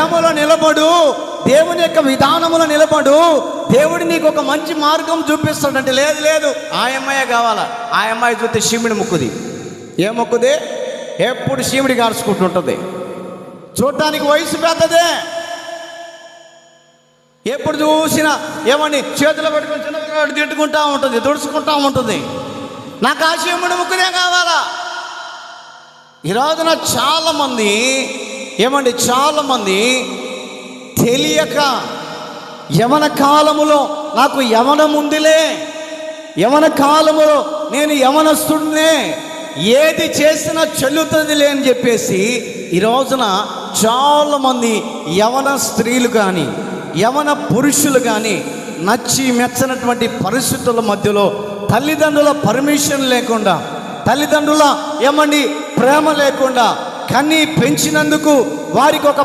ప్రేమలో నిలబడు దేవుని యొక్క విధానములో నిలబడు దేవుడు నీకు ఒక మంచి మార్గం చూపిస్తాడంటే లేదు లేదు. ఆ అమ్మాయి కావాలా? ఆ అమ్మాయి చూస్తే శివుడి ముక్కుది. ఏ మొక్కుది? ఎప్పుడు శివుడి కాల్చుకుంటుంటుంది చూడటానికి వయసు పెద్దదే. ఎప్పుడు చూసినా ఏమని చేతులు పట్టుకొని చిన్నపిల్లవాడు తిట్టుకుంటా ఉంటుంది దుడుచుకుంటా ఉంటుంది. నాకు ఆ శివుడి ముక్కునే కావాలా? ఈరోజున చాలామంది ఏమండి చాలామంది తెలియక యవన కాలములో నాకు యవనం ఉందిలే. యవన కాలములో నేను యవనస్తుడినే. ఏది చేసినా చెల్లుతుందిలే అని చెప్పేసి ఈ రోజున చాలామంది యవన స్త్రీలు కానీ యవన పురుషులు కానీ నచ్చి మెచ్చనటువంటి పరిస్థితుల మధ్యలో తల్లిదండ్రుల పర్మిషన్ లేకుండా తల్లిదండ్రుల ఏమండి ప్రేమ లేకుండా కన్ని పెంచినందుకు వారికి ఒక